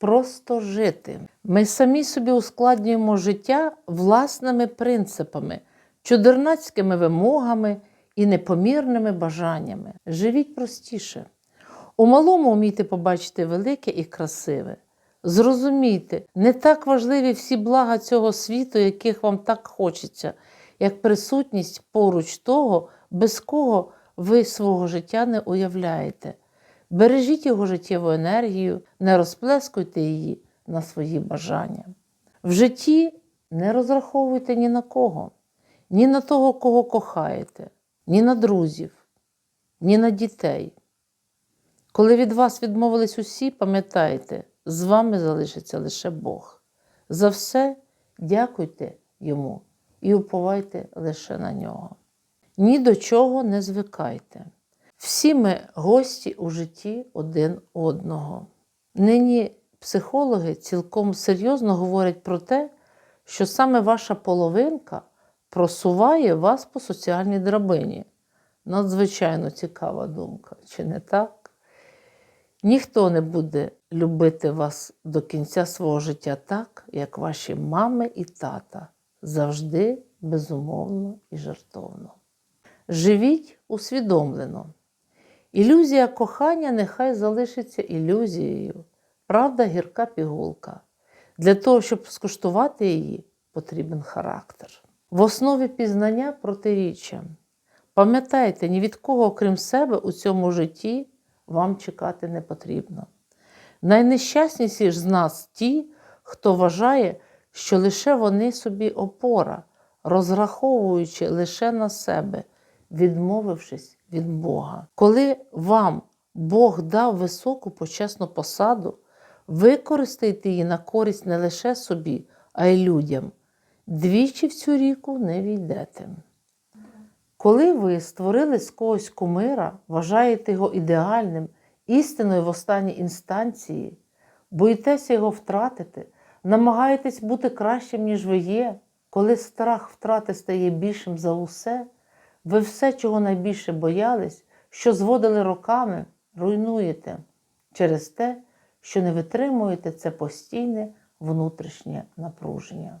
просто жити. Ми самі собі ускладнюємо життя власними принципами, чудернацькими вимогами і непомірними бажаннями. Живіть простіше. У малому вмійте побачити велике і красиве. Зрозумійте, не так важливі всі блага цього світу, яких вам так хочеться, як присутність поруч того, без кого ви свого життя не уявляєте. Бережіть його життєву енергію, не розплескуйте її на свої бажання. В житті не розраховуйте ні на кого, ні на того, кого кохаєте, ні на друзів, ні на дітей. Коли від вас відмовились усі, пам'ятайте, з вами залишиться лише Бог. За все дякуйте йому і уповайте лише на нього. Ні до чого не звикайте. Всі ми гості у житті один одного. Нині психологи цілком серйозно говорять про те, що саме ваша половинка просуває вас по соціальній драбині. Надзвичайно цікава думка, чи не так? Ніхто не буде любити вас до кінця свого життя так, як ваші мами і тата. Завжди безумовно і жартовно. Живіть усвідомлено. Ілюзія кохання нехай залишиться ілюзією. Правда, гірка пігулка. Для того, щоб скуштувати її, потрібен характер. В основі пізнання протиріччя. Пам'ятайте, ні від кого, окрім себе, у цьому житті вам чекати не потрібно. Найнещасніші ж з нас ті, хто вважає, що лише вони собі опора, розраховуючи лише на себе, відмовившись від Бога. Коли вам Бог дав високу почесну посаду, використайте її на користь не лише собі, а й людям. Двічі в цю ріку не війдете. Коли ви створили з когось кумира, вважаєте його ідеальним, істиною в останній інстанції, боїтеся його втратити, намагаєтесь бути кращим, ніж ви є, коли страх втрати стає більшим за усе, ви все, чого найбільше боялись, що зводили роками, руйнуєте через те, що не витримуєте це постійне внутрішнє напруження.